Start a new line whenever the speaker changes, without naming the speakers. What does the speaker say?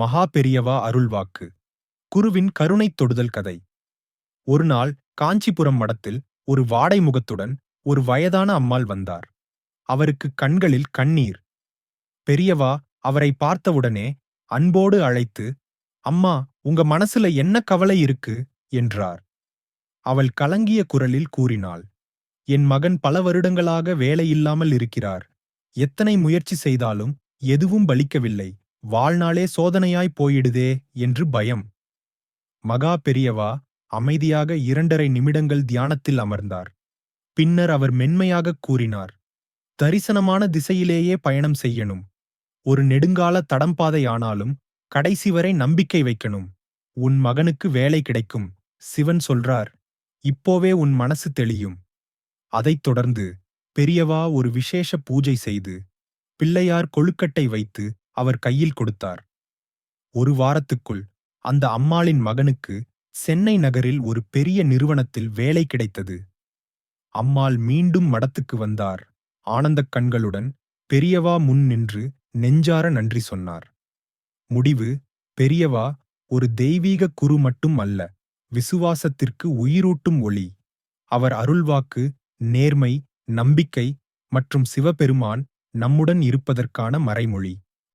மகா பெரியவா அருள்வாக்கு. குருவின் கருணைத் தொடுதல் கதை. ஒருநாள் காஞ்சிபுரம் மடத்தில் ஒரு வாடை முகத்துடன் ஒரு வயதான அம்மாள் வந்தார். அவருக்கு கண்களில் கண்ணீர். பெரியவா அவரை பார்த்தவுடனே அன்போடு அழைத்து அம்மா உங்க மனசுல என்ன கவலை இருக்கு? என்றார். அவள் கலங்கிய குரலில் கூறினாள் என் மகன் பல வருடங்களாக வேலையில்லாமல் இருக்கிறார். எத்தனை முயற்சி செய்தாலும் எதுவும் பலிக்கவில்லை. வாழ்நாளே சோதனையாய் போயிடுதே என்று பயம். மகா பெரியவா அமைதியாக இரண்டரை நிமிடங்கள் தியானத்தில் அமர்ந்தார். பின்னர் அவர் மென்மையாகக் கூறினார் தரிசனமான திசையிலேயே பயணம் செய்யணும். ஒரு நெடுங்கால தடம்பாதை ஆனாலும் கடைசி வரை நம்பிக்கை வைக்கணும். உன் மகனுக்கு வேலை கிடைக்கும் சிவன் சொல்றார். இப்போவே உன் மனசு தெளியும். அதைத் தொடர்ந்து பெரியவா ஒரு விசேஷ பூஜை செய்து பிள்ளையார் கொழுக்கட்டை வைத்து அவர் கையில் கொடுத்தார். ஒரு வாரத்துக்குள் அந்த அம்மாளின் மகனுக்கு சென்னை நகரில் ஒரு பெரிய நிறுவனத்தில் வேலை கிடைத்தது. அம்மாள் மீண்டும் மடத்துக்கு வந்தார். ஆனந்தக் கண்களுடன் பெரியவா முன் நின்று நெஞ்சார நன்றி சொன்னார். முடிவு பெரியவா ஒரு தெய்வீக குரு மட்டும் அல்ல விசுவாசத்திற்கு உயிரூட்டும் ஒளி. அவர் அருள்வாக்கு நேர்மை நம்பிக்கை மற்றும் சிவபெருமான் நம்முடன் இருப்பதற்கான மறைமொழி.